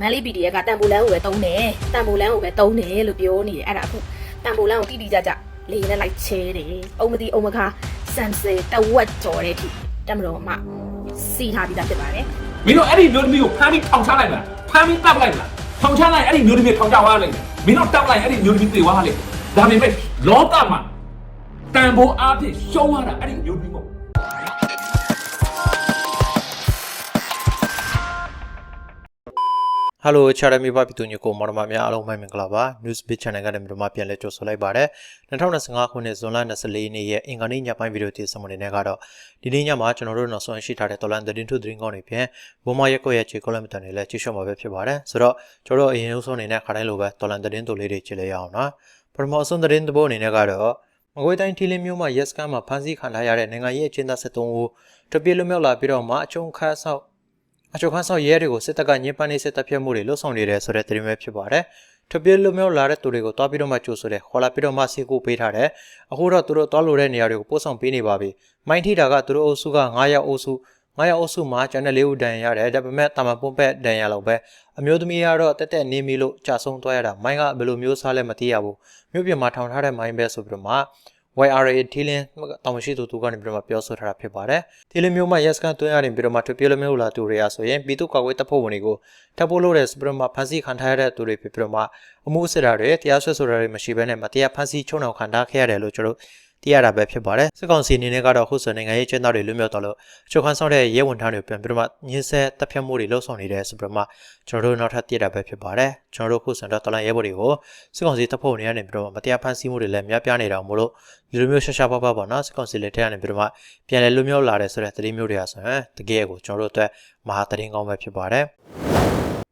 မန်လေး PDF ကတန်ပိုလန်းကိုပဲတုံးတယ်တန်ပိုလန်းကိုပဲတုံးတယ်လို့ပြောနေတယ်အဲ့ဒါအခုတန်ပိုလန်းကိုတိတိကျကျလေးနဲ့လိုက်ချဲတယ်အုံမတိအုံမခါစမ်စေတဝက်ကြော်တဲ့အထိတက်မတော်မှစီထားပြီးသားဖြစ်ပါတယ်မင်းတို့အဲ့ဒီမျိုးသမီးကိုဖမ်းပြီးထောင်ချလိုက်မလားဖမ်းပြီးတပ်လိုက်မလားထောင်ချလိုက်အဲ့ဒီမျိုးသမီးထောင်ချသွားလိုက်မင်းတို့တပ်လိုက်အဲ့ဒီမျိုးသမီးသေသွားလိုက်ဒါပေမဲ့လောကမှာတန်ဖိုးအားဖြင့်ရှုံးရတာအဲ့ဒီမျိုးသမီးမ ဟုတ်ဟယ်လိုချာရမီဘာပီတူညကိုမော်ဒမာများအားလုံးပဲမင်္ဂလာပါ News Bit Channel ကနေမြန်မာမှာပြန်လည်ကြိုဆိုလိုက်ပါရစေ2025ခုနှစ်ဇွန်လ24ရက်နေ့ရဲ့အင်္ဂါနေ့ညပိုင်းဗီဒီယိုတင်ဆက်မှုတွေနဲ့ကတော့ဒီနေ့ညမှာကျွန်တော်တို့နောက်ဆုံးရှိထားတဲ့တော်လန်သတင်းထုသတင်းကောင်းတွေဖြင့်ဘုံမရက်ကွက်ရဲ့ခြေကောလမ်မတန်တွေလည်းကြည့်ရှုမှာပဲဖြစ်ပါတယ်ဆိုတော့ကျွန်တော်တို့အရင်ဆုံးအနေနဲ့ခါတိုင်းလိုပဲတော်လန်သတင်းတူလေးတွေကြည့်လိုက်ရအောင်နော်ပထမဆုံးသတင်းတစ်ပုဒ်အနေနဲ့ကတော့မကွေးတိုင်းထီလင်းမြို့မှာရက်စကန်မှာဖမ်းဆီးခံထားရတဲ့နိုင်ငံရေးအကျဉ်းသား73ဦးတပြေလွတ်မြောက်လာပြီးတော့မှအချုံခါဆောက် အချုပ်ခန်းဆောင်ရဲတွေကိုစစ်တပ်ကညှဉ်းပန်းနေစစ်တပ်ဖြတ်မှုတွေလှုပ်ဆောင်နေတယ်ဆိုတဲ့သတင်းပဲဖြစ်ပါတယ်။ထပ်ပြလွတ်မြောက်လာတဲ့သူတွေကိုတွားပြီးတော့မှကြိုဆိုတယ်ခေါ်လာပြီးတော့မှစီကူပေးထားတယ်။အခုတော့သူတို့တွားလို့တဲ့နေရာတွေကိုပို့ဆောင်ပေးနေပါပြီ။မိုင်းထီတာကသူတို့အုပ်စုက9ရောက်အုပ်စု9ရောက်အုပ်စုမှာကျန်တဲ့၄ဦးဒဏ်ရာရတယ်။ဒါပေမဲ့တာမန်ပွန်းပက်ဒဏ်ရာလောက်ပဲအမျိုးသမီးကတော့တက်တက်နေမီလို့ကြာဆုံးသွားရတာမိုင်းကဘယ်လိုမျိုးစားလဲမသိရဘူး။မြို့ပြင်မှာထောင်ထားတဲ့မိုင်းပဲဆိုပြီးတော့မှ YRA ထီလင်းတောင်ရှိသူသူကနေပြီးတော့မှပြောဆိုထားတာဖြစ်ပါတယ်။ထီလင်းမျိုးမှာ yes ကန်တွင်းရရင်ပြီးတော့မှထပ်ပြလို့မျိုးလာသူတွေကဆိုရင်ပြည်သူ့ကာကွယ်တပ်ဖွဲ့ဝင်တွေကိုထပ်ဖို့လို့တဲ့စပြီးတော့မှဖမ်းဆီးခံထားရတဲ့သူတွေဖြစ်ပြီးတော့မှအမှုစစ်တာတွေတရားစွဲဆိုတာတွေမရှိဘဲနဲ့မတရားဖမ်းဆီးချုံနှောင်ခံထားခဲ့ရတယ်လို့ကျွန်တော် သိရတာပဲဖြစ်ပါတယ်စစ်ကောင်စီအနေနဲ့ကတော့ခုဆိုနိုင်ငံရေးကျင်းသားတွေလွတ်မြောက်တော့လို့အချုပ်ခန်းဆောင်တဲ့ရဲဝန်ထမ်းတွေပြန်ပြီးတော့မှညှင်းဆဲတပ်ဖြတ်မှုတွေလှုပ်ဆောင်နေတယ်ဆိုပြီးတော့မှကျွန်တော်တို့နောက်ထပ်သိရတာပဲဖြစ်ပါတယ်ကျွန်တော်တို့ခုဆိုတော့တလန်ရဲဘော်တွေကိုစစ်ကောင်စီတပ်ဖွဲ့ဝင်တွေကနေပြီးတော့မတရားဖမ်းဆီးမှုတွေလည်းများပြားနေတာမို့လို့ဒီလိုမျိုးရှာရှာပါပါပေါ့နော်စစ်ကောင်စီလက်ထက်ကနေပြီးတော့မှပြန်လည်လွတ်မြောက်လာတယ်ဆိုတဲ့သတင်းမျိုးတွေကဆိုရင်တကယ်ကိုကျွန်တော်တို့အတွက်မဟာသတင်းကောင်းပဲဖြစ်ပါတယ်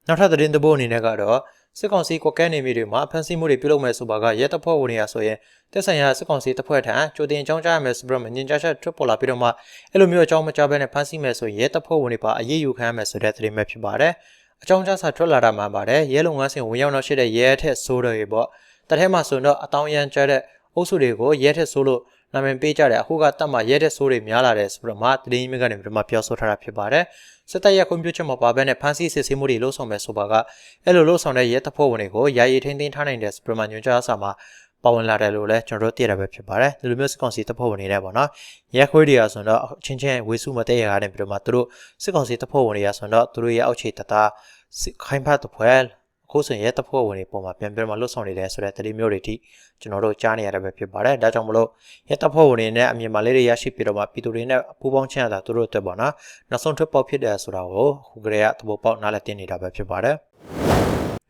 နောက်ထပ်သတင်းတစ်ပုဒ်အနေနဲ့ကတော့ စစ်ကောင်စီကွက်ကဲနေမိတွေမှာဖမ်းဆီးမှုတွေပြုလုပ်မယ်ဆိုပါကရဲတပ်ဖွဲ့ဝင်တွေကဆိုရင်တက်ဆိုင်ရာစစ်ကောင်စီတပ်ဖွဲ့ထံကြိုတင်အကြောင်းကြားရမယ်ဆိုပြီးတော့ညင်ကြားချက်ထွက်ပေါ်လာပြီးတော့မှအဲ့လိုမျိုးအကြောင်းမကြားဘဲနဲ့ဖမ်းဆီးမယ်ဆိုရင်ရဲတပ်ဖွဲ့ဝင်တွေပါအရေးယူခံရမယ်ဆိုတဲ့သတင်းပဲဖြစ်ပါတယ်အကြောင်းကြားစာထွက်လာတာမှပါတယ်ရဲလုံငန်းစဉ်ဝင်ရောက်နောက်ရှိတဲ့ရဲထက်ဆိုးတယ်ပေါ့တထဲမှာဆိုတော့အတောင်ရန်ကျတဲ့အုပ်စုတွေကိုရဲထက်ဆိုးလို့ နာမည်ပေးကြတယ်အခုကတက်မှရဲတဲ့ဆိုးတွေများလာတယ်ဆိုပြီးတော့မှတရင်မြစ်ကနေပြီးတော့မှပြောဆိုထားတာဖြစ်ပါတယ်စစ်တပ်ရဲ့ကွန်ပျူတာချက်မှာပါဘဲနဲ့ဖမ်းဆီးစစ်ဆေးမှုတွေလုပ်ဆောင်မယ်ဆိုပါကအဲ့လိုလုပ်ဆောင်တဲ့ရဲတပ်ဖွဲ့ဝင်တွေကိုယာယီထိန်းသိမ်းထားနိုင်တယ်ဆိုပြီးတော့မှညွှန်ကြားစာမှာပါဝင်လာတယ်လို့လည်းကျွန်တော်တို့သိရတာပဲဖြစ်ပါတယ်ဒီလိုမျိုးစစ်ကောင်စီတပ်ဖွဲ့ဝင်တွေနဲ့ပေါ့နော်ရဲခွေးတွေကဆိုတော့ချင်းချင်းဝေစုမတဲ့ရတာနဲ့ပြီးတော့မှသူတို့စစ်ကောင်စီတပ်ဖွဲ့ဝင်တွေကဆိုတော့သူတို့ရဲ့အောက်ခြေတသားခိုင်းဖတ်တပွဲ အခုဆိုရင်ရဲတပ်ဖွဲ့ဝင်တွေပုံမှာပြန်ပြန်မလွတ်ဆောင်နေတယ်ဆိုတဲ့သတင်းမျိုးတွေထိကျွန်တော်တို့ကြားနေရတာပဲဖြစ်ပါတယ်ဒါကြောင့်မလို့ရဲတပ်ဖွဲ့ဝင်တွေနဲ့အမြင်မှလေးတွေရရှိပြီးတော့မှပြည်သူတွေနဲ့ပူးပေါင်းချင်ရတာသူတို့အတွက်ပေါ့နော်နောက်ဆုံးထွက်ပေါက်ဖြစ်တယ်ဆိုတာကိုအခုကလေးကသဘောပေါက်နားလည်သိနေတာပဲဖြစ်ပါတယ်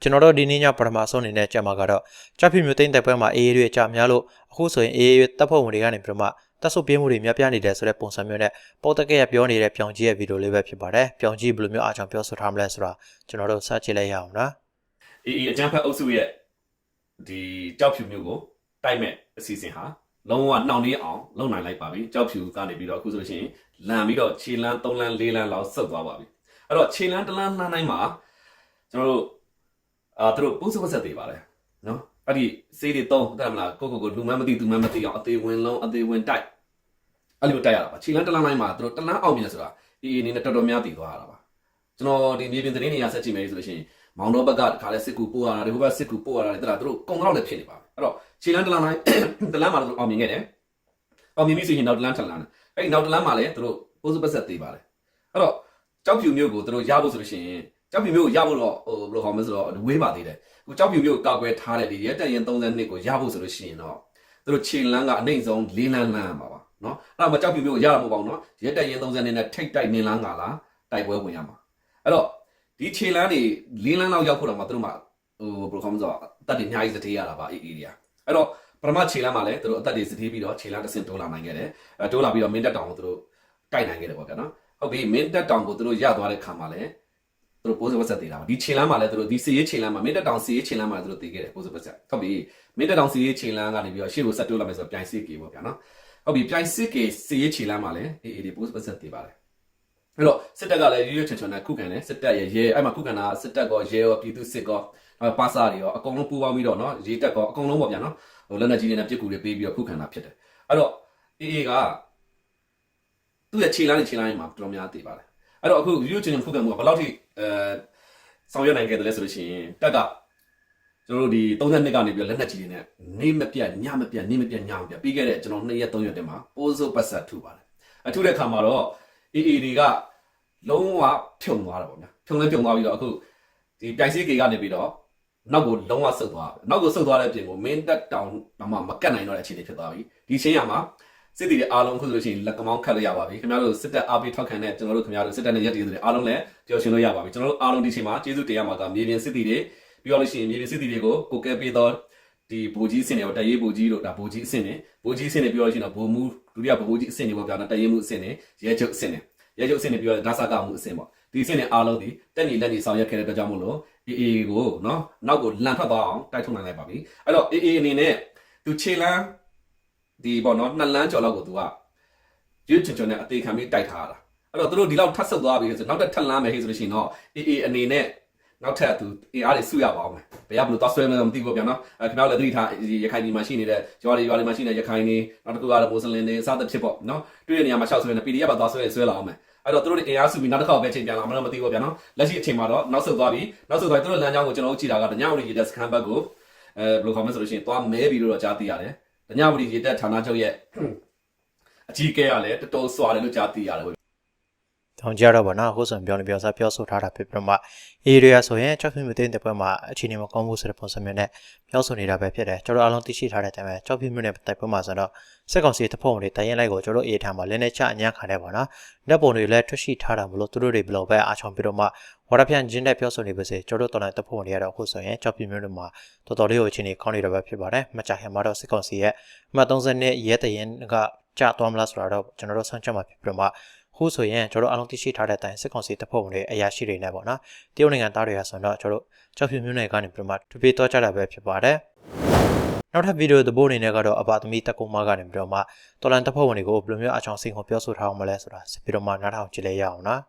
ကျွန်တော်တို့ဒီနေ့ညပထမဆုံးအနေနဲ့ကြက်မှာကတော့ကြက်ဖြူမျိုးသိန်းတဲ့ပွဲမှာအေးအေးတွေကြာများလို့အခုဆိုရင်အေးအေးတပ်ဖွဲ့ဝင်တွေကနေပြီးတော့မှတက်ဆုပ်ပြင်းမှုတွေများပြားနေတယ်ဆိုတဲ့ပုံစံမျိုးနဲ့ပေါ်တက်ကရပြောနေတဲ့ပြောင်ကြီးရဲ့ဗီဒီယိုလေးပဲဖြစ်ပါတယ်ပြောင်ကြီးဘယ်လိုမျိုးအားကြောင့်ပြောဆိုထားမလဲဆိုတာကျွန်တော်တို့စကြည့်လိုက်ရအောင်နော် အေးအေးအကြမ်းဖက်အုပ်စုရဲ့ဒီကြောက်ဖြူမျိုးကိုတိုက်မဲ့အစီအစဉ်ဟာလုံးဝနှောင့်နှေးအောင်လုပ်နိုင်လိုက်ပါပြီကြောက်ဖြူကနေပြီးတော့အခုဆိုလို့ရှိရင်လန်ပြီးတော့ခြေလန်း၃လန်း၄လန်းလောက်ဆုတ်သွားပါပြီအဲ့တော့ခြေလန်းတစ်လန်းနှမ်းတိုင်းမှာကျွန်တော်တို့အာသူတို့ပုစပတ်ဆက်သေးပါတယ်နော်အဲ့ဒီစေးတွေသုံးတဲ့မလားကိုကိုကိုလူမန်းမသိသူမန်းမသိအောင်အသေးဝင်လုံးအသေးဝင်တိုက်အဲ့လိုတိုက်ရတာပါခြေလန်းတစ်လန်းတိုင်းမှာသူတို့တစ်လန်းအောင်မြင်ဆိုတာအေးအေးအနေနဲ့တော်တော်များတည်သွားတာပါကျွန်တော်ဒီမြေပြင်သတင်းတွေရဆက်ကြည့်မယ်ဆိုလို့ရှိရင် မောင်တော်ဘက်ကတခါလဲစစ်ကူပို့ရတာဒီဘက်စစ်ကူပို့ရတာတလားသူတို့ကုံတော့လည်းဖြစ်နေပါအဲ့တော့ခြေလန်းတလန်းတိုင်းတလန်းမှာသူတို့အောင်မြင်ခဲ့တယ်အောင်မြင်ပြီဆိုရင်နောက်တလန်းထပ်လန်းတယ်အဲ့ဒီနောက်တလန်းမှာလည်းသူတို့ပိုးစုပတ်ဆက်သေးပါတယ်အဲ့တော့ကြောက်ဖြူမျိုးကိုသူတို့ရဖို့ဆိုလို့ရှိရင်ကြောက်ဖြူမျိုးကိုရဖို့တော့ဟိုဘယ်လိုခေါ်မလဲဆိုတော့ဝေးပါသေးတယ်အခုကြောက်ဖြူမျိုးကိုကောက်ွယ်ထားတဲ့ဒီရက်တရင်32ကိုရဖို့ဆိုလို့ရှိရင်တော့သူတို့ခြေလန်းကအနှိမ့်ဆုံး၄လန်းလန်းပါပါနော်အဲ့တော့မကြောက်ဖြူမျိုးကိုရရမှာပေါ့နော်ရက်တရင်32နဲ့ထိတ်တိုက်နေလန်းကလားတိုက်ပွဲဝင်ရမှာအဲ့တော့ ဒီခြေလန်းတွေလင်းလန်းလောက်ရောက်ဖို့တော့မှသူတို့မှဟိုဘယ်လိုခေါ်မလဲဆိုတော့အသက်တွေအများကြီးစသေးရတာပါအေးအေးတွေကအဲ့တော့ပထမခြေလန်းမှာလည်းသူတို့အသက်တွေစသေးပြီးတော့ခြေလန်းတစ်ဆင့်တိုးလာနိုင်ခဲ့တယ်အဲတိုးလာပြီးတော့မင်းတက်တောင်ကိုသူတို့တိုက်နိုင်ခဲ့တယ်ပေါ့ဗျာနော်ဟုတ်ပြီမင်းတက်တောင်ကိုသူတို့ရသွားတဲ့ခါမှာလည်းသူတို့ပိုးစပတ်ဆက်သေးတာပါဒီခြေလန်းမှာလည်းသူတို့ဒီစီရေးခြေလန်းမှာမင်းတက်တောင်စီရေးခြေလန်းမှာသူတို့တည်ခဲ့တယ်ပိုးစပတ်ဆက်ဟုတ်ပြီမင်းတက်တောင်စီရေးခြေလန်းကနေပြီးတော့ရှေ့ကိုဆက်တိုးလာမယ်ဆိုတော့ပြိုင်စစ်ကေပေါ့ဗျာနော်ဟုတ်ပြီပြိုင်စစ်ကေစီရေးခြေလန်းမှာလည်းအေးအေးဒီပိုးစပတ်ဆက်တည်ပါတယ် အဲ့တော့စစ်တပ်ကလည်းရွရွချွန်ချွန်နဲ့ခုခံတယ်စစ်တပ်ရဲ့ရဲအဲ့မှာခုခံတာစစ်တပ်ကောရဲရောပြည်သူစစ်ကောပါစာတွေရောအကုန်လုံးပူးပေါင်းပြီးတော့နော်ရေတပ်ကောအကုန်လုံးပေါ့ဗျာနော်ဟိုလက်နက်ကြီးတွေနဲ့ပြစ်ကူတွေပေးပြီးတော့ခုခံတာဖြစ်တယ်အဲ့တော့အေးအေးကသူ့ရဲ့ခြေလမ်းနဲ့ခြေလမ်းမှာတော်တော်များသေးပါတယ်အဲ့တော့အခုရွရွချွန်ချွန်ခုခံမှုကဘယ်လောက်ထိအဲဆောင်ရွက်နိုင်ခဲ့တယ်လဲဆိုလို့ရှိရင်တက်ကကျွန်တော်တို့ဒီ32ကနေပြီးတော့လက်နက်ကြီးတွေနဲ့နေမပြတ်ညမပြတ်နေမပြတ်ညမပြတ်ပြီးခဲ့တဲ့ကျွန်တော်2ရက်3ရက်တည်းမှာပိုးစိုးပတ်ဆက်ထုပါတယ်အထုတဲ့ခါမှာတော့ AA တွေကလုံးဝဖြုံသွားတာပေါ့ဗျာဖြုံလဲဖြုံသွားပြီးတော့အခုဒီပြိုင်စီကေကနေပြီးတော့နောက်ကိုလုံးဝဆုတ်သွားတယ်နောက်ကိုဆုတ်သွားတဲ့အပြင်ကိုမင်းတက်တောင်တော့မှမကတ်နိုင်တော့တဲ့အခြေအနေဖြစ်သွားပြီဒီချင်းရမှာစစ်တီတွေအားလုံးခုဆိုလို့ရှိရင်လက်ကမောင်းခတ်လို့ရပါပြီခင်ဗျားတို့စစ်တပ်အားပေးထောက်ခံတဲ့ကျွန်တော်တို့ခင်ဗျားတို့စစ်တပ်နဲ့ရက်တည်တွေအားလုံးလည်းကြော်ရှင်လို့ရပါပြီကျွန်တော်တို့အားလုံးဒီချိန်မှာကျေးဇူးတင်ရမှာကမြေပြင်စစ်တီတွေပြီးတော့လို့ရှိရင်မြေပြင်စစ်တီတွေကိုကိုကဲပေးတော့ဒီဘူကြီးအဆင့်တွေပေါ့တရေးဘူကြီးတို့ဒါဘူကြီးအဆင့်တွေဘူကြီးအဆင့်တွေပြီးတော့လို့ရှိရင်တော့ဘူမူ ဒုတိယဘူကြီးအဆင့်တွေပေါ့ဗျာနော်တရေးမှုအဆင့်တွေရဲချုပ်အဆင့်တွေရဲချုပ်အဆင့်တွေပြီးတော့ဒါစကမှုအဆင့်ပေါ့ဒီအဆင့်တွေအားလုံးဒီတက်ညီလက်ညီဆောင်ရွက်ခဲ့တဲ့အတွက်ကြောင့်မို့လို့ AA ကိုနော်နောက်ကိုလန်ထွက်သွားအောင်တိုက်ထုတ်နိုင်လိုက်ပါပြီအဲ့တော့ AA အနေနဲ့သူခြေလန်းဒီပေါ့နော်နှစ်လန်းကျော်လောက်ကိုသူကရွတ်ချွန်ချွန်နဲ့အသေးခံပြီးတိုက်ထားတာအဲ့တော့သူတို့ဒီလောက်ထပ်ဆုပ်သွားပြီဆိုနောက်ထပ်ထပ်လန်းမယ်ဟေ့ဆိုလို့ရှိရင်တော့ AA အနေနဲ့ နောက်ထပ်သူ AR တွေစုရပါအောင်မယ်ဘယ်ရဘလို့သွားဆွဲမလဲမသိဘူးဗျာနော်အဲခင်ဗျားတို့လည်းသတိထားဒီရခိုင်ဒီမှာရှိနေတဲ့ရွာတွေရွာတွေမှာရှိနေတဲ့ရခိုင်တွေနောက်တစ်ခုကတော့မွတ်စလင်တွေစသဖြင့်ပေါ့နော်တွေ့တဲ့နေရာမှာရှောက်ဆွဲနေ PDF ပါသွားဆွဲဆွဲလာအောင်မယ်အဲ့တော့သူတို့တွေ AR စုပြီးနောက်တစ်ခါပဲချိန်ပြန်လာမလို့မသိဘူးဗျာနော်လက်ရှိအချိန်မှာတော့နောက်ဆုတ်သွားပြီနောက်ဆုတ်သွားပြီသူတို့လမ်းကြောင်းကိုကျွန်တော်တို့ကြည့်တာကညဝရီရေတက်စကန်ဘက်ကိုအဲဘယ်လိုခေါ်မလဲဆိုလို့ရှိရင်သွားမဲပြီးတော့ကြားသိရတယ်ညဝရီရေတက်ဌာနချုပ်ရဲ့အကြီးအကဲကလည်းတော်တော်စွာတယ်လို့ကြားသိရတယ် တောင်ကြတော့ဗောနော်အခုဆိုရင်ပြောနေပြောစားပြောဆိုထားတာဖြစ်ပြီးတော့မှ area ဆိုရင်ကြောက်ဖြူမြတဲ့တဲ့ဘက်မှာအခြေအနေမကောင်းဘူးဆိုတဲ့ပုံစံမျိုးနဲ့ပြောဆိုနေတာပဲဖြစ်တယ်ကျွန်တော်အားလုံးသိရှိထားတဲ့အတိုင်းပဲကြောက်ဖြူမြတဲ့တိုက်ပွဲမှာဆိုတော့စက်ကောင်စီတဖုံတွေတိုင်ရင်လိုက်ကိုကျွန်တော်အေးထားမှာလည်းနဲ့ချအညံ့ခံတယ်ဗောနော်လက်ပုံတွေလည်းထွက်ရှိထားတာမလို့သူတို့တွေဘယ်လိုပဲအားချောင်းပြီးတော့မှဝါရဖြန့်ချင်းတဲ့ပြောဆိုနေပါစေကျွန်တော်တော်တိုင်းတဖုံတွေကတော့အခုဆိုရင်ကြောက်ဖြူမြတွေမှာတော်တော်လေးကိုအခြေအနေကောင်းနေတာပဲဖြစ်ပါတယ်မကြခင်မှာတော့စက်ကောင်စီရဲ့အမှတ်30နဲ့ရဲတရင်ကကြသွားမလားဆိုတာတော့ကျွန်တော်တို့ဆန်းချက်မှာဖြစ်ပြီးတော့မှ ခုဆိုရင်ကျွန်တော်အားလုံးသိရှိထားတဲ့အတိုင်းစစ်ကောင်စီတပ်ဖွဲ့ဝင်တွေအရာရှိတွေနဲ့ပေါ့နော်တရုတ်နိုင်ငံသားတွေဟာဆိုတော့ကျွန်တော်ကြောက်ဖြူမျိုးနယ်ကနေပြီးတော့မှတပေးတော့ကြတာပဲဖြစ်ပါတယ်နောက်ထပ်ဗီဒီယိုသဘောအနေနဲ့ကတော့အပါသမီတက်ကုန်းမကနေပြီးတော့မှတော်လန်တပ်ဖွဲ့ဝင်တွေကိုဘယ်လိုမျိုးအချောင်စိန်ကိုပြောဆိုထားအောင်မလဲဆိုတာဆက်ပြီးတော့မှနားထောင်ကြည့်လဲရအောင်နော်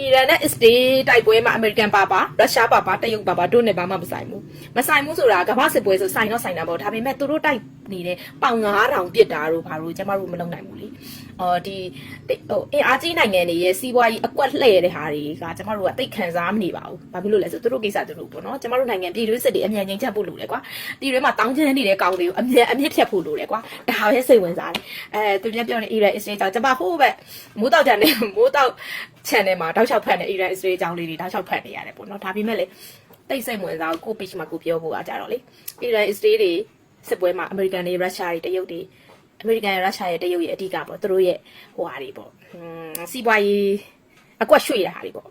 အီရန်နဲ့အစ္စရေးတိုက်ပွဲမှာအမေရိကန်ပါပါရုရှားပါပါတရုတ်ပါပါတို့နဲ့ဘာမှမဆိုင်ဘူးမဆိုင်ဘူးဆိုတာကမ္ဘာစစ်ပွဲဆိုဆိုင်တော့ဆိုင်တာပေါ့ဒါပေမဲ့သူတို့တိုက်နေတဲ့ပေါင်9000ပြစ်တာတို့ဘာလို့ကျမတို့မလုပ်နိုင်ဘူးလေအော်ဒီဟိုအင်အားကြီးနိုင်ငံတွေရဲ့စီးပွားရေးအကွက်လှည့်တဲ့ဟာတွေကကျမတို့ကတိတ်ခံစားမနေပါဘူးဘာဖြစ်လို့လဲဆိုသူတို့ကိစ္စသူတို့ပေါ့နော်ကျမတို့နိုင်ငံပြည်တွင်းစစ်တွေအမြန်ကြီးချက်ဖို့လိုတယ်ကွာပြည်တွင်းမှာတောင်းချမ်းနေတဲ့ကောင်တွေကိုအမြန်အမြင့်ဖြတ်ဖို့လိုတယ်ကွာဒါပဲစိတ်ဝင်စားတယ်အဲသူများပြောနေအီရန်အစ္စရေးကြောင့်ကျမဟိုးပဲမိုးတောက်ကြတယ်မိုးတောက် channel မှာတောက်လျှောက်ဖတ်နေအီရန်အစ္စရေးအကြောင်းလေးတွေတောက်လျှောက်ဖတ်နေရတယ်ပေါ့နော်ဒါပေမဲ့လေတိတ်စိတ်ဝင်စားကို page မှာကိုပြောဖို့ကကြတော့လေအီရန်အစ္စရေးတွေစစ်ပွဲမှာအမေရိကန်တွေရုရှားတွေတရုတ်တွေအမေရိကန်ရုရှားရဲ့တရုတ်ရဲ့အဓိကပေါ့သူတို့ရဲ့ဟိုဟာတွေပေါ့ဟွန်းစီးပွားရေးအကွက်ရွှေ့တဲ့ဟာတွေပေါ့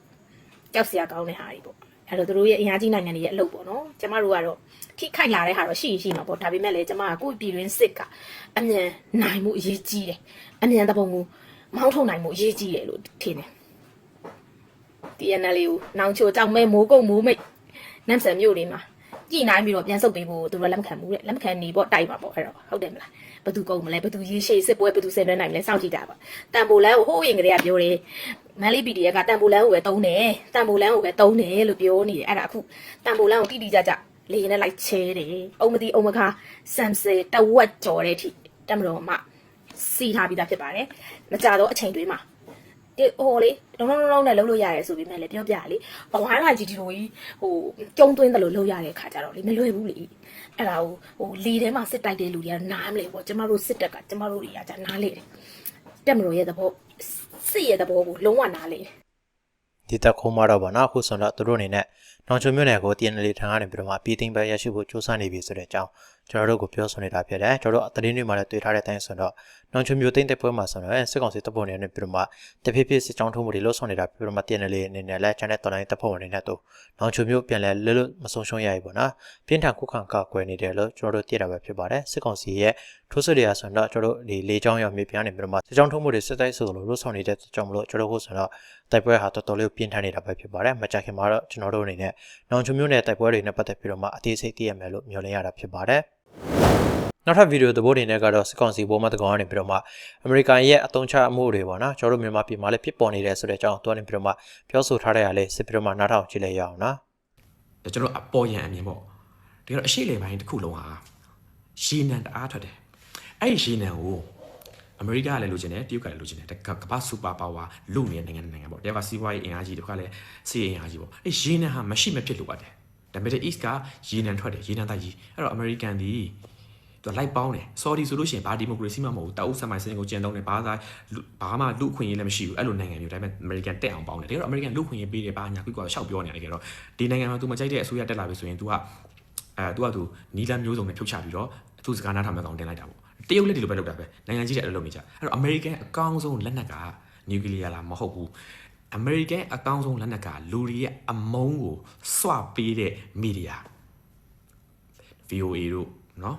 ကြောက်စရာကောင်းတဲ့ဟာတွေပေါ့အဲ့တော့သူတို့ရဲ့အင်အားကြီးနိုင်ငံတွေရဲ့အလုပ်ပေါ့နော်ကျမတို့ကတော့ထိခိုက်လာတဲ့ဟာတော့ရှိရှိမှာပေါ့ဒါပေမဲ့လည်းကျမကကိုယ့်ပြည်တွင်းစစ်ကအမြန်နိုင်မှုအရေးကြီးတယ်အမြန်တပုံကိုမောင်းထုတ်နိုင်မှုအရေးကြီးတယ်လို့ထင်တယ် TNL ကိုနောင်ချိုကြောက်မဲမိုးကုတ်မိုးမိတ်နမ်ဆန်မြို့လေးမှာကြည်နိုင်ပြီးတော့ပြန်ဆုတ်ပေးဖို့သူတို့လက်မခံဘူးတဲ့လက်မခံနေပေါ့တိုက်ပါပေါ့အဲ့တော့ဟုတ်တယ်မလားဘသူကုန်းမလဲဘသူရေးရှိစစ်ပွဲဘသူဆင်နွှဲနိုင်မလဲစောင့်ကြည့်ကြပါတန်ပိုလန်းကိုဟိုးရင်ကလေးကပြောတယ်မန်လေး PDF ကတန်ပိုလန်းကိုပဲတုံးတယ်တန်ပိုလန်းကိုပဲတုံးတယ်လို့ပြောနေတယ်အဲ့ဒါအခုတန်ပိုလန်းကိုတိတိကျကျလေနဲ့လိုက်ချဲတယ်အုံမတိအုံမခါဆမ်ဆယ်တဝက်ကြော်တဲ့အထိတက်မတော်မှစီထားပြီးသားဖြစ်ပါတယ်မကြတော့အချိန်တွေမှာ ဒီဟိုလေလုံးလုံးလုံးနဲ့လှုပ်လို့ရတယ်ဆိုပေမဲ့လည်းပြောပြလေဘဝလာကြီးဒီလိုကြီးဟိုကျုံသွင်းတယ်လို့လှုပ်ရတဲ့ခါကြတော့လေမလွယ်ဘူးလေအဲ့ဒါဟိုဟိုလီထဲမှာစစ်တိုက်တဲ့လူတွေကနားမလဲပေါ့ကျမတို့စစ်တက်ကကျမတို့တွေကじゃနားလေတယ်တက်မလို့ရဲ့သဘောစစ်ရဲ့သဘောကိုလုံးဝနားလေတယ်ဒီတက်ခုံးမတော့ဗောနော်အခုဆိုတော့သူတို့အနေနဲ့နောင်ချုံမြို့နယ်ကို TNL ထံကနေပြီးတော့မှပြည်သိမ်းပဲရရှိဖို့စူးစမ်းနေပြီဆိုတဲ့အကြောင်း ကျွန်တော်တို့ကိုပြောဆိုနေတာဖြစ်တယ်ကျွန်တော်တို့အသတင်းတွေမှာလည်းတွေ့ထားတဲ့အတိုင်းဆိုတော့နောင်ချုံမြို့သိမ်းတဲ့ပွဲမှာဆိုတော့စစ်ကောင်စီတပ်ဖွဲ့တွေနဲ့ပြီးတော့မှတဖြည်းဖြည်းစစ်ကြောင်းထုံးမှုတွေလှုပ်ဆောင်နေတာပြီးတော့မှ TNL အနေနဲ့လည်း channel တော်လိုင်းတပ်ဖွဲ့ဝင်တွေနဲ့တို့နောင်ချုံမြို့ပြန်လဲလွတ်လွတ်မဆုံးရှုံးရပြီပေါ့နော်ပြင်းထန်ခုခံကာကွယ်နေတယ်လို့ကျွန်တော်တို့သိတာပဲဖြစ်ပါတယ်စစ်ကောင်စီရဲ့ထိုးစစ်တွေအဆိုတော့ကျွန်တော်တို့ဒီလေကြောင်းရောက်မြေပြားနေပြီးတော့မှစစ်ကြောင်းထုံးမှုတွေစစ်တိုက်ဆိုလို့လှုပ်ဆောင်နေတဲ့ကြောင့်မလို့ကျွန်တော်တို့ဆိုတော့တိုက်ပွဲဟာတော်တော်လေးပြင်းထန်နေတာပဲဖြစ်ပါတယ်။မကြခင်မှာတော့ကျွန်တော်တို့အနေနဲ့နောင်ချုံမျိုးနဲ့တိုက်ပွဲတွေနဲ့ပတ်သက်ပြီးတော့မှအသေးစိတ်သိရမယ်လို့မျှော်လင့်ရတာဖြစ်ပါတယ်။ နောက်ထပ်ဗီဒီယိုသဘောတွေနဲ့ကတော့စစ်ကောင်စီဘောမတကောင်ကနေပြီးတော့မှအမေရိကန်ရဲ့အသုံးချမှုတွေပေါ့နော်ကျွန်တော်တို့မြန်မာပြည်မှာလည်းဖြစ်ပေါ်နေတယ်ဆိုတဲ့အကြောင်းတွန်းနေပြီးတော့မှပြောဆိုထားတဲ့အရာလေးစစ်ပြီးတော့မှနားထောင်ကြည့်လိုက်ရအောင်နော်ကျွန်တော်အပေါ်ရန်အမြင်ပေါ့ဒီကတော့အရှိလေပိုင်းတစ်ခုလုံးဟာရှီနန်တအားထွက်တယ်အဲ့ဒီရှီနန်ကိုအမေရိကကလည်းလိုချင်တယ်တရုတ်ကလည်းလိုချင်တယ်ကမ္ဘာစူပါပါဝါလူနေတဲ့နိုင်ငံနိုင်ငံပေါ့တကယ်ကစီးပွားရေးအင်အားကြီးတစ်ခါလည်းစီးအင်အားကြီးပေါ့အဲရေနံဟာမရှိမဖြစ်လို့ပါတယ်ဒါပေမဲ့ East ကရေနံထွက်တယ်ရေနံတိုက်ကြီးအဲ့တော့ American ဒီသူ လိုက်ပေါင်းတယ် sorry ဆိုလို့ရှိရင်ဘာဒီမိုကရေစီမှမဟုတ်ဘူးတအုပ်ဆမိုင်းစနစ်ကိုကျင့်သုံးတယ်ဘာသာဘာမှလူခွင့်ရေးလည်းမရှိဘူးအဲ့လိုနိုင်ငံမျိုးဒါပေမဲ့ American တက်အောင်ပေါင်းတယ်တကယ်တော့ American လူခွင့်ရေးပေးတယ်ဘာညာကွီကွာရှောက်ပြောနေတယ်တကယ်တော့ဒီနိုင်ငံမှာ तू မကြိုက်တဲ့အစိုးရတက်လာပြီဆိုရင် तू ကအဲ तू က तू နီလန်မျိုးစုံနဲ့ဖြုတ်ချပြီးတော့သူစကားနားထောင်မဲ့ကောင်တင်လိုက်တာပေါ့တရုတ်လည်းဒီလိုပဲလုပ်တာပဲနိုင်ငံကြီးတွေအဲ့လိုလုပ်နေကြအဲ့တော့ American အကောင်းဆုံးလက်နက်ကနျူကလ িয়ার လားမဟုတ်ဘူး American အကောင်းဆုံးလက်နက်ကလူတွေရဲ့အမုန်းကိုစွပေးတဲ့မီဒီယာ VOA တို့เนาะ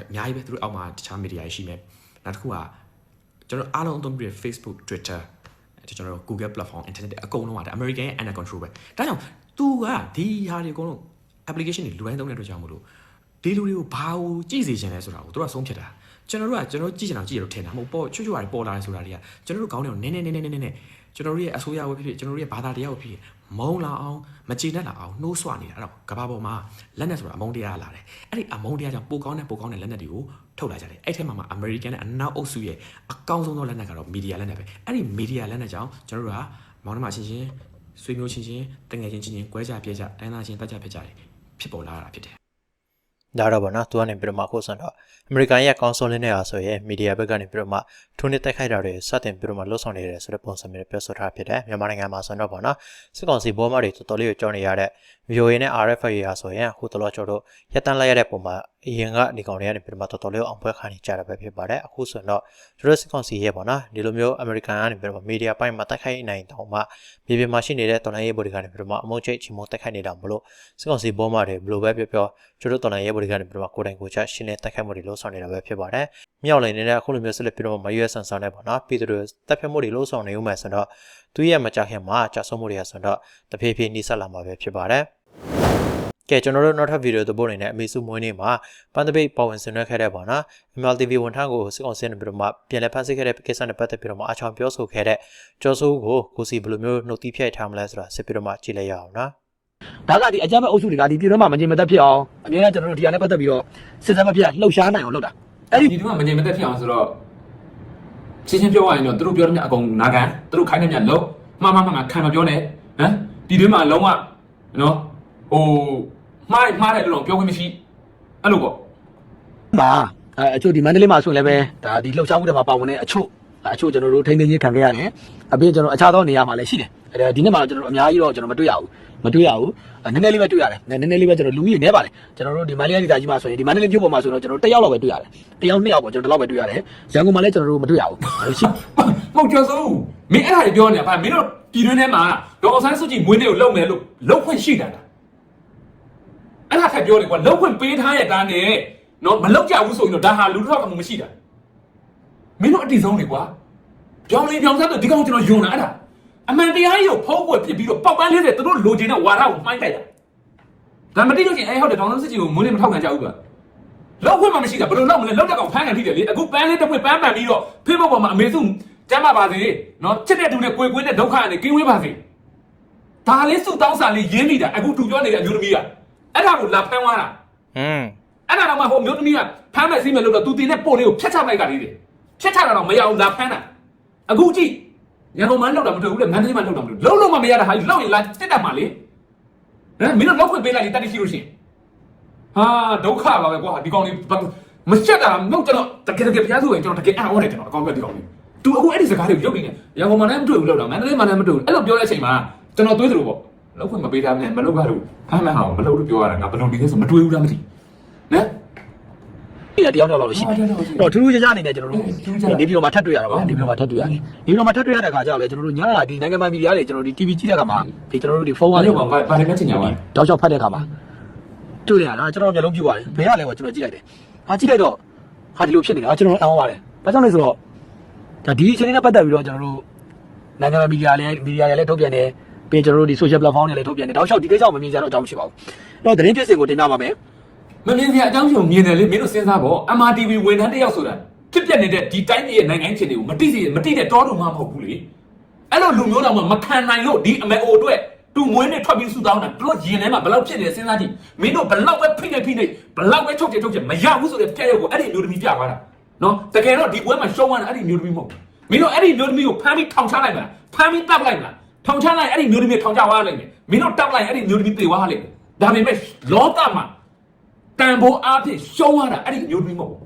အများကြီးပဲသူတို့အောက်မှာတခြားမီဒီယာရှိမယ်နောက်တစ်ခုကကျွန်တော်အားလုံးအသုံးပြုတဲ့ Facebook Twitter အဲကျွန်တော်တို့ Google platform internet အကုန်လုံးကဒါ American ရဲ့ under control ပဲဒါကြောင့် तू ကဒီဟာတွေအကုန်လုံး application တွေလူတိုင်းသုံးတဲ့အတွက်ကြောင့်မလို့ဒီလူတွေကိုဘာကိုကြည့်စေချင်လဲဆိုတာကိုသူတို့ကဆုံးဖြတ်တာကျွန်တော်တို့ကကျွန်တော်ကြည့်ချင်တာကြည့်ရလို့ထင်တာမဟုတ်ပေါ့ချွတ်ချွတ်ရတယ်ပေါ်လာတယ်ဆိုတာတွေကကျွန်တော်တို့ခေါင်းထဲကိုနည်းနည်းနည်းနည်းနည်းနည်း ကျွန်တော်တို့ရဲ့အစိုးရဝဖြစ်ဖြစ်ကျွန်တော်တို့ရဲ့ဘာသာတရားဝဖြစ်ဖြစ်မုံလာအောင်မကျေနပ်လာအောင်နှိုးဆွနေတာအဲ့တော့ကဘာပေါ်မှာလက်နက်ဆိုတာအမုန်းတရားလာတယ်အဲ့ဒီအမုန်းတရားကြောင့်ပိုကောင်းတဲ့ပိုကောင်းတဲ့လက်နက်တွေကိုထုတ်လာကြတယ်အဲ့ထဲမှာမှာ American နဲ့အနောက်အုပ်စုရဲ့အကောင်းဆုံးသောလက်နက်ကတော့ media လက်နက်ပဲအဲ့ဒီ media လက်နက်ကြောင့်ကျွန်တော်တို့ကမောင်နှမချင်းချင်းဆွေမျိုးချင်းချင်းတငယ်ချင်းချင်းချင်းကွဲကြပြဲကြတိုင်းသားချင်းတက်ကြဖြစ်ကြတယ်ဖြစ်ပေါ်လာတာဖြစ်တယ် ဒါတော့ဗောနော်သူကနေပြီးတော့မှခုဆိုတော့အမေရိကန်ရဲ့ကောင်ဆိုလင်းနဲ့အားဆိုရင်မီဒီယာဘက်ကနေပြီးတော့မှထိုးနေတိုက်ခိုက်တာတွေစတင်ပြီးတော့မှလှုပ်ဆောင်နေတယ်ဆိုတဲ့ပုံစံမျိုးပြောဆိုထားဖြစ်တယ်မြန်မာနိုင်ငံမှာဆိုတော့ဗောနော်စစ်ကောင်စီဘောမတွေတော်တော်လေးကိုကြောက်နေရတဲ့ VOA နဲ့ RFA ရာဆိုရင်ဟိုတလောကျော်တို့ရက်တန်းလိုက်ရတဲ့ပုံမှာအရင်ကဒီကောင်တွေကနေပြီးတော့မှတော်တော်လေးအောင်ပွဲခါနေကြတာပဲဖြစ်ပါတယ်အခုဆိုတော့ကျွန်တော်စစ်ကောင်စီရဲ့ဗောနော်ဒီလိုမျိုးအမေရိကန်ကနေပြီးတော့မှမီဒီယာပိုင်းမှာတိုက်ခိုက်နိုင်တော့မှမြေပြင်မှာရှိနေတဲ့တော်လိုင်းရေးဘော်ဒီကနေပြီးတော့မှအမုန်းချိတ်ချီမုန်းတိုက်ခိုက်နေတာမလို့စစ်ကောင်စီဘောမတွေဘယ်လိုပဲပြောပြောကျွန်တော်တော်လိုင်းရေးဘော်ဒီကနေပြီးတော့မှကိုယ်တိုင်ကိုယ်ချရှင်းနေတိုက်ခိုက်မှုတွေလှုပ်ဆောင်နေတာပဲဖြစ်ပါတယ် မြောက်လိုင်းနေတဲ့အခုလိုမျိုးဆက်လက်ပြီးတော့မရွေးဆန်ဆန်နဲ့ပေါ့နော်ပြည်သူတွေတပ်ဖြတ်မှုတွေလှုပ်ဆောင်နေဦးမယ်ဆိုတော့သူရဲ့မကြခင်မှာကြာဆုံးမှုတွေရဆိုတော့တဖြည်းဖြည်းနှိစက်လာမှာပဲဖြစ်ပါတယ်ကဲကျွန်တော်တို့နောက်ထပ်ဗီဒီယိုသဘောအနေနဲ့အမေစုမွေးနေ့မှာပန်တပိတ်ပေါ်ဝင်ဆင်နွှဲခဲ့တဲ့ပေါ့နော် MLTV ဝန်ထမ်းကိုစစ်ကောင်စီနဲ့ပြီးတော့မှပြန်လည်ဖမ်းဆီးခဲ့တဲ့ကိစ္စနဲ့ပတ်သက်ပြီးတော့မှအချောင်ပြောဆိုခဲ့တဲ့ကျော်စိုးကိုကိုစီဘယ်လိုမျိုးနှုတ်သီးဖြိုက်ထားမလဲဆိုတာစစ်ပြီးတော့မှကြည့်လိုက်ရအောင်နော်ဒါကဒီအကြမ်းဖက်အုပ်စုတွေကဒီပြည်တွင်းမှာမငြိမ်မသက်ဖြစ်အောင်အများကြီးကျွန်တော်တို့ဒီဟာနဲ့ပတ်သက်ပြီးတော့စစ်စမ်းမဖြစ်လှုပ်ရှားနိုင်အောင်လုပ်တာ အဲ့ဒီဒီတို့ကမငြိမ်မသက်ဖြစ်အောင်ဆိုတော့ရှင်းရှင်းပြောရရင်တော့သူတို့ပြောတဲ့မြတ်အကုန်နာခံသူတို့ခိုင်းတဲ့မြတ်လုံးမှားမှားမှားခံမပြောနဲ့ဟမ်ဒီတွင်းမှာလုံးဝနော်ဟိုမှားမှားတဲ့လူတော့ပြောခွင့်မရှိအဲ့လိုပေါ့မှာအဲအချို့ဒီမန္တလေးမှာဆိုရင်လည်းပဲဒါဒီလှုပ်ရှားမှုတွေမှာပါဝင်တဲ့အချို့ အချို့ကျွန်တော်တို့ထိန်းသိမ်းခြင်းခံခဲ့ရတယ်အပြင်ကျွန်တော်အခြားသောနေရာမှာလည်းရှိတယ်အဲဒီနေ့မှာကျွန်တော်တို့အများကြီးတော့ကျွန်တော်မတွေ့ရဘူးမတွေ့ရဘူးနည်းနည်းလေးပဲတွေ့ရတယ်နည်းနည်းလေးပဲကျွန်တော်လူကြီးနေပါလေကျွန်တော်တို့ဒီမန္တလေးဒေသကြီးမှာဆိုရင်ဒီမန္တလေးမြို့ပေါ်မှာဆိုတော့ကျွန်တော်တစ်ယောက်လောက်ပဲတွေ့ရတယ်တစ်ယောက်နှစ်ယောက်ပေါ့ကျွန်တော်ဒီလောက်ပဲတွေ့ရတယ်ရန်ကုန်မှာလည်းကျွန်တော်တို့မတွေ့ရဘူးရှိမဟုတ်ကျော်စိုးမင်းအဲ့ဒါတွေပြောနေတာဗျမင်းတို့ပြည်တွင်းထဲမှာဒေါ်အောင်ဆန်းစုကြည်မွေးနေ့ကိုလုပ်မယ်လို့လုပ်ခွင့်ရှိတာလားအဲ့ဒါထပ်ပြောလေကွာလုပ်ခွင့်ပေးထားရဲ့တားနဲ့နော်မလုပ်ကြဘူးဆိုရင်တော့ဒါဟာလူတစ်ယောက်ကမှမရှိတာ မင်းတို့အတိဆုံးလေကွာပြောင်းလေပြောင်းစားတော့ဒီကောင်ကျွန်တော်ယုံတာအဲ့ဒါအမှန်တရားကြီးကိုဖုံးကွယ်ဖြစ်ပြီးတော့ပေါက်ပန်းလေးတဲ့သူတို့လိုချင်တဲ့ဝါဒကိုမှိုင်းတိုက်တာဒါမတိလို့ချင်းအဲဟုတ်တယ်ဒေါ်အောင်ဆန်းစုကြည်ကိုမွေးနေ့မထောက်ခံကြဘူးကွာလောက်ခွင့်မှမရှိတာဘယ်လိုလောက်မလဲလောက်တဲ့ကောင်ဖမ်းခံထိတယ်လေအခုပန်းလေးတစ်ခွင့်ပန်းပန်ပြီးတော့ဖေးဘောပေါ်မှာအမေစုကျမ်းပါပါစေနော်ချစ်တဲ့သူနဲ့ကိုယ်ကွင်းနဲ့ဒုက္ခနဲ့ကင်းဝေးပါစေဒါလေးစုတောင်းစာလေးရင်းနေတာအခုတူပြောနေတဲ့အမျိုးသမီးကအဲ့ဒါကိုလာဖမ်းသွားတာဟွန်းအဲ့ဒါတော့မှဟိုအမျိုးသမီးကဖမ်းမဲ့စီးမဲ့လို့တော့သူတင်တဲ့ပို့လေးကိုဖျက်ချလိုက်ကလေးတယ် ဖျက်ချတာတော့မရအောင်လာဖမ်းတာအခုကြည့်ရန်ကုန်မှာလောက်တာမတွေ့ဘူးလေမန္တလေးမှာလောက်တာမတွေ့ဘူးလုံးလုံးမမရတာဟာလောက်ရင်လာတက်တတ်မှာလေဟမ်မင်းတို့လောက်ခွင့်ပေးလိုက်လေတက်တိရှိလို့ရှိရင်ဟာဒုက္ခပါပဲကွာဒီကောင်လေးမချက်တာမဟုတ်ကျွန်တော်တကယ်တကယ်ဖျားဆိုရင်ကျွန်တော်တကယ်အံ့ဩတယ်ကျွန်တော်အကောင်းပဲဒီကောင်လေး तू အခုအဲ့ဒီစကားတွေကိုရုပ်နေတယ်ရန်ကုန်မှာလည်းမတွေ့ဘူးလို့တော့မန္တလေးမှာလည်းမတွေ့ဘူးအဲ့လိုပြောတဲ့အချိန်မှာကျွန်တော်တွေးသလိုပေါ့လောက်ခွင့်မပေးတာမနဲ့မလုပ်ရလို့ဖမ်းမှန်းအောင်မလုပ်လို့ပြောရတာငါဘယ်လိုနေလဲဆိုမတွေးဘူးလားမသိနော် ဒီတယောက်တယောက်လောက်ရှိတယ်တော့ထူးထူးခြားခြားအနေနဲ့ကျွန်တော်တို့ဒီပြည်တော်မှာထပ်တွေ့ရတာပါဒီပြည်တော်မှာထပ်တွေ့ရတယ်ဒီပြည်တော်မှာထပ်တွေ့ရတဲ့ခါကျတော့လေကျွန်တော်တို့ညဒီနိုင်ငံပိုင်မီဒီယာတွေကျွန်တော်တို့ဒီ TV ကြည့်တဲ့ခါမှာဒီကျွန်တော်တို့ဒီဖုန်းဘာကနေလို့ပါဘာလဲမချင်ကြပါလဲတောက်ချောက်ဖတ်တဲ့ခါမှာတွေ့ရတာကျွန်တော်မျိုးလုံးပြူပါတယ်ဘယ်ရလဲကွာကျွန်တော်ကြည့်လိုက်တယ်ဟာကြည့်လိုက်တော့ဟာဒီလိုဖြစ်နေတာကျွန်တော်အံ့ဩပါတယ်ဘာကြောင့်လဲဆိုတော့ဒါဒီအချိန်လေးနဲ့ပတ်သက်ပြီးတော့ကျွန်တော်တို့နိုင်ငံပိုင်မီဒီယာလည်းမီဒီယာတွေလည်းထုတ်ပြန်တယ်ပြီးကျွန်တော်တို့ဒီ social platform တွေလည်းထုတ်ပြန်တယ်တောက်ချောက်ဒီကိစ္စကိုမမြင်ကြတော့အကြောင်းမရှိပါဘူးတော့သတင်းဖြစ်စဉ်ကိုတင်ပြပါမယ် မမြင်စရာအကြောင်းရှင်မြင်တယ်လေမင်းတို့စဉ်းစားပေါ့ MRTV ဝန်ထမ်းတစ်ယောက်ဆိုတာဖြစ်ပြနေတဲ့ဒီတိုင်းပြည်ရဲ့နိုင်ငံချင်းတွေကိုမတိစေမတိတဲ့တောတုံမှမဟုတ်ဘူးလေအဲ့လိုလူမျိုးတော်မှမခံနိုင်လို့ဒီအမေအိုအတွက်တူမွေးနဲ့ထွက်ပြီးဆူတောင်းတာတို့ရင်ထဲမှာဘလောက်ဖြစ်နေစဉ်းစားကြည့်မင်းတို့ဘလောက်ပဲဖိနေဖိနေဘလောက်ပဲထုတ်ချင်ထုတ်ချင်မရဘူးဆိုတဲ့ပြက်ရုပ်ကိုအဲ့ဒီလူသမီးပြသွားတာနော်တကယ်တော့ဒီပွဲမှာရှုံးရတာအဲ့ဒီမျိုးသမီးမဟုတ်ဘူးမင်းတို့အဲ့ဒီမျိုးသမီးကိုဖမ်းပြီးထောင်ချလိုက်မလားဖမ်းပြီးတပ်လိုက်မလားထောင်ချလိုက်အဲ့ဒီမျိုးသမီးထောင်ချသွားလိုက်မယ်မင်းတို့တပ်လိုက်အဲ့ဒီမျိုးသမီးတေသွားလိုက်မယ်ဒါပေမဲ့လောကမှာ တန်ဖိုးအားဖြင့်ရှုံးရတာအဲ့ဒီမျိုးသမီးမဟုတ်ဘူး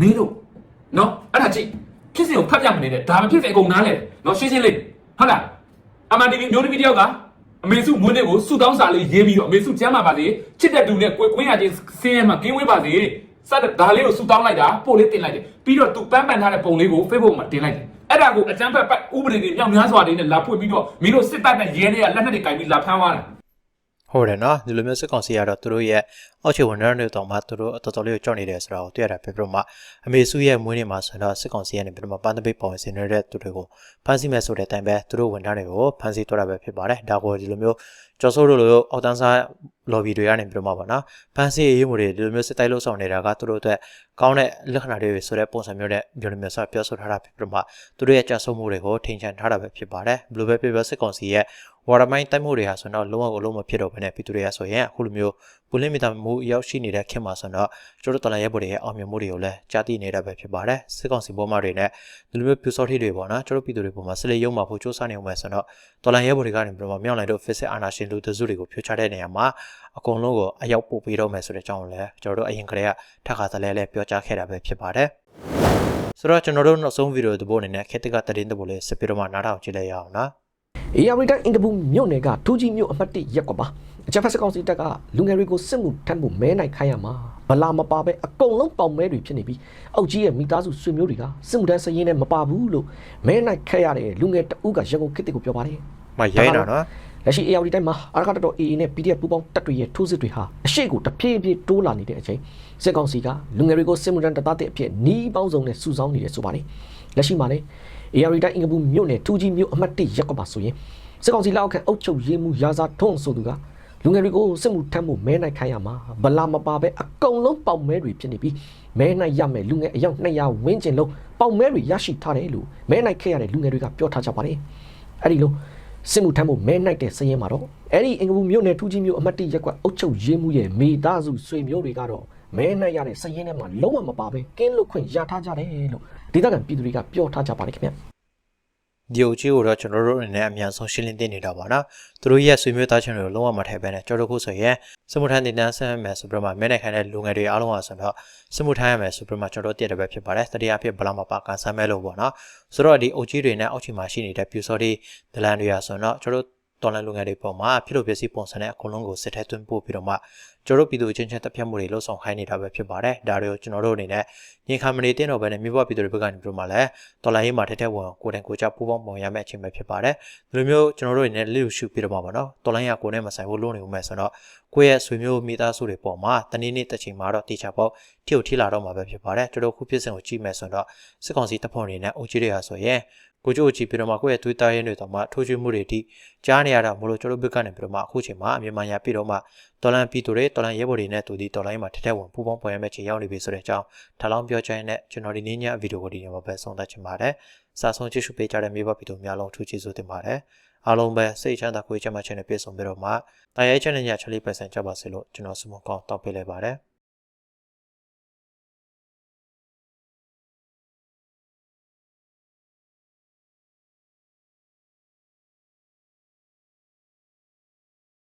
မင်းတို့နော်အဲ့ဒါကြည့်ဖြစ်စဉ်ကိုဖတ်ပြမနေတဲ့ဒါမဖြစ်စေအကုန်နားလဲနော်ရှင်းရှင်းလေးဟုတ်လားအမှန်တကယ်မျိုးသမီးတယောက်ကအမေစုမွေးနေ့ကိုစုတောင်းစာလေးရေးပြီးတော့အမေစုကျမ်းမာပါစေချစ်တဲ့သူနဲ့ကိုယ်ကွင်းရချင်းဆင်းရဲမှာကင်းဝေးပါစေစတဲ့ဒါလေးကိုစုတောင်းလိုက်တာပို့လေးတင်လိုက်တယ်ပြီးတော့သူပန်းပန်ထားတဲ့ပုံလေးကို Facebook မှာတင်လိုက်တယ်အဲ့ဒါကိုအကျမ်းဖက်ပတ်ဥပဒေတွေမြောက်များစွာတွေနဲ့လာဖွင့်ပြီးတော့မင်းတို့စစ်တပ်နဲ့ရဲတွေကလက်နက်တွေကင်ပြီးလာဖမ်းသွားတာ ဟုတ်တယ်နော်ဒီလိုမျိုးစစ်ကောင်စီကတော့သူတို့ရဲ့အောက်ခြေဝန်ထမ်းတွေတောင်မှသူတို့တော်တော်လေးကိုကြောက်နေတယ်ဆိုတာကိုတွေ့ရတာပဲပြီးတော့မှအမေစုရဲ့မွေးနေ့မှာဆိုတော့စစ်ကောင်စီကနေပြီးတော့မှပန်းတပိတ်ပေါ်ဝင်စင်နေတဲ့သူတွေကိုဖမ်းဆီးမယ်ဆိုတဲ့အတိုင်းပဲသူတို့ဝန်ထမ်းတွေကိုဖမ်းဆီးတော့တာပဲဖြစ်ပါတယ်ဒါကိုဒီလိုမျိုး ကျော်စိုးတို့လိုအောက်တန်းစား lobby တွေကနေပြီးတော့မှပါနော်ဖမ်းဆီးရေးမှုတွေဒီလိုမျိုးစစ်တိုက်လို့ဆောင်နေတာကသူတို့အတွက်ကောင်းတဲ့လက္ခဏာတွေဆိုတဲ့ပုံစံမျိုးနဲ့ပြောနေမျိုးဆိုပြောဆိုထားတာဖြစ်ပြီးတော့မှသူတို့ရဲ့ကြာဆုံးမှုတွေကိုထိန်ချန်ထားတာပဲဖြစ်ပါတယ်ဘယ်လိုပဲပြောပြောစစ်ကောင်စီရဲ့ water mine တိုက်မှုတွေဟာဆိုတော့လုံးဝကိုလုံးမဖြစ်တော့ဘဲနဲ့ပြည်သူတွေကဆိုရင်အခုလိုမျိုးပူလင်းမီတာမှုရောက်ရှိနေတဲ့ခင်မှာဆိုတော့ကျတို့တော်လိုင်းရဲဘော်တွေရဲ့အောင်မြင်မှုတွေကိုလည်းကြားသိနေတာပဲဖြစ်ပါတယ်စစ်ကောင်စီဘောမှာတွေနဲ့ဒီလိုမျိုးပြူစောထီတွေပေါ့နော်ကျတို့ပြည်သူတွေပေါ်မှာစလေရုံမှာဖို့စ조사နေအောင်ပဲဆိုတော့တော်လိုင်းရဲဘော်တွေကနေပြီးတော့မြောက်လိုက်တော့ physics အာနာရှင်လူတစုတွေကိုဖြိုချတဲ့နေရာမှာအကုန်လုံးကိုအရောက်ပို့ပေးတော့မယ်ဆိုတဲ့အကြောင်းကိုလည်းကျွန်တော်တို့အရင်ကတည်းကထပ်ခါသလဲလဲပြောကြားခဲ့တာပဲဖြစ်ပါတယ်ဆိုတော့ကျွန်တော်တို့နောက်ဆုံးဗီဒီယိုသဘောအနေနဲ့ခေတ်ကတရင်သဘောလေးစပီတော့မှနားထောင်ကြည့်လိုက်ရအောင်နော်အေယာရီတိုင်းအင်တပူမြို့နယ်ကထူးကြီးမြို့အမှတ်၁ရက်ကွာပါအချက်ဖက်စကောင်စီတပ်ကလူငယ်တွေကိုစစ်မှုထမ်းမှုမဲနိုင်ခိုင်းရမှာဘလာမပါပဲအကုန်လုံးပေါင်မဲတွေဖြစ်နေပြီးအောက်ကြီးရဲ့မိသားစုဆွေမျိုးတွေကစစ်မှုထမ်းစရင်နဲ့မပါဘူးလို့မဲနိုင်ခဲ့ရတဲ့လူငယ်တအုပ်ကရန်ကုန်ခေတ်ကိုပြောပါတယ်မရိုင်းတာနော် လက်ရှိ AR တိုင်းမှာအာရကတတော် AA နဲ့ PDF ပူးပေါင်းတပ်တွေရဲ့ထိုးစစ်တွေဟာအရှိကိုတဖြည်းဖြည်းတိုးလာနေတဲ့အချိန်စစ်ကောင်စီကလူငယ်တွေကိုစစ်မှုထမ်းတပ်သားတဲ့အဖြစ်နှီးပေါင်းစုံနဲ့စုဆောင်းနေတယ်ဆိုပါတယ်လက်ရှိမှာလည်း AR တိုင်းအင်္ဂပူမြို့နယ်ထူးကြီးမြို့အမှတ်၁ရပ်ကွက်ပါဆိုရင်စစ်ကောင်စီလက်အောက်ခံအုပ်ချုပ်ရေးမှုရာဇာထုံးဆိုသူကလူငယ်တွေကိုစစ်မှုထမ်းမှုမဲနိုင်ခိုင်းရမှာဗလာမပါပဲအကုန်လုံးပေါက်မဲတွေဖြစ်နေပြီးမဲနိုင်ရမယ်လူငယ်အယောက်200ဝန်းကျင်လုံးပေါက်မဲတွေရရှိထားတယ်လို့မဲနိုင်ခဲ့ရတဲ့လူငယ်တွေကပြောထားကြပါတယ်အဲ့ဒီလို စစ်မှုထမ်းမှုမဲနိုင်တဲ့စည်ရင်မှာတော့အဲ့ဒီအင်္ဂပူမြို့နယ်ထူးကြီးမြို့အမှတ်၁ရက်ကွက်အုပ်ချုပ်ရေးမှုရဲ့မိသားစုဆွေမျိုးတွေကတော့မဲနိုင်ရတဲ့စည်ရင်ထဲမှာလုံးဝမပါပဲကင်းလွတ်ခွင့်ရထားကြတယ်လို့ဒေသခံပြည်သူတွေကပြောထားကြပါတယ်ခင်ဗျ ဒီအုပ်ကြီးကိုတော့ကျွန်တော်တို့အနေနဲ့အများဆုံးရှင်းလင်းသိနေတာပါနော်သူတို့ရဲ့ဆွေမျိုးသားချင်းတွေကိုလုံးဝမထည့်ဘဲနဲ့ကျွန်တော်တို့ခုဆိုရင်စမှုထမ်းတင်တန်းဆန်းမယ်ဆိုပြီးတော့မှမဲနေခိုင်တဲ့လူငယ်တွေအားလုံးဟာဆိုတော့စမှုထမ်းရမယ်ဆိုပြီးတော့မှကျွန်တော်တို့တည့်တယ်ပဲဖြစ်ပါတယ်တတိယအဖြစ်ဘလာမပါကန်ဆန်းမဲလို့ပေါ့နော်ဆိုတော့ဒီအုပ်ကြီးတွေနဲ့အောက်ခြေမှာရှိနေတဲ့ပြူစော်ဒီဒလန်တွေဟာဆိုတော့ကျွန်တော်တို့ တော်လန်လူငယ်တွေပေါ်မှာဖြစ်လို့ပစ္စည်းပုံစံနဲ့အကုန်လုံးကိုစစ်ထဲသွင်းပို့ပြီးတော့မှကျွန်တော်တို့ပြည်သူချင်းချင်းတပ်ဖြတ်မှုတွေလှုပ်ဆောင်ခိုင်းနေတာပဲဖြစ်ပါတယ်ဒါတွေကိုကျွန်တော်တို့အနေနဲ့ညင်ခံမနေတဲ့တော့ပဲနဲ့မြို့ဘပြည်သူတွေဘက်ကနေပြီးတော့မှလည်းတော်လိုင်းရေးမှာထက်ထက်ဝင်ကိုယ်တိုင်ကိုယ်ကြပူပေါင်းပုံရမယ့်အချိန်ပဲဖြစ်ပါတယ်ဒီလိုမျိုးကျွန်တော်တို့အနေနဲ့လိလူရှုပြီးတော့မှာပါနော်တော်လိုင်းရကိုယ်နဲ့မဆိုင်ဘူးလို့နေဦးမယ်ဆိုတော့ကိုယ့်ရဲ့ဆွေမျိုးမိသားစုတွေပေါ်မှာတနေ့နေ့တစ်ချိန်မှာတော့တေချာပေါ့ထိကိုထိလာတော့မှာပဲဖြစ်ပါတယ်ကျွန်တော်ခုဖြစ်စဉ်ကိုကြည့်မယ်ဆိုတော့စစ်ကောင်စီတပ်ဖွဲ့အနေနဲ့အုပ်ကြီးတွေဟာဆိုရင် ကိုကြိုးကြည့်ပြီးတော့မှကိုယ့်ရဲ့သွေးသားရင်းတွေတော့မှထိုးချွေးမှုတွေတိကြားနေရတာမလို့ကျွန်တော်ဘက်ကနေပြီးတော့မှအခုချိန်မှာအမြန်မာရပြီးတော့မှတော်လန်ပြည်သူတွေတော်လန်ရဲဘော်တွေနဲ့တူဒီတော်လိုင်းမှာထက်ထက်ဝင်ပူပေါင်းပေါ်ရမယ့်ချိန်ရောက်နေပြီဆိုတဲ့အကြောင်းထားလောင်းပြောချင်တဲ့ကျွန်တော်ဒီနေ့ညဗီဒီယိုကိုဒီညမှာပဲဆုံးသက်ချင်ပါတယ်စာဆုံးကြည့်ရှုပေးကြတဲ့မြေဘပြည်သူများလုံးထူးချီးဆိုတင်ပါတယ်အားလုံးပဲစိတ်ချမ်းသာကိုယ်ချမ်းသာခြင်းနဲ့ပြည့်စုံပြီးတော့မှတာရဲချမ်းတဲ့ညချလေးပဲဆန်ကြပါစေလို့ကျွန်တော်ဆုမကောင်းတောင်းပေးလိုက်ပါတယ်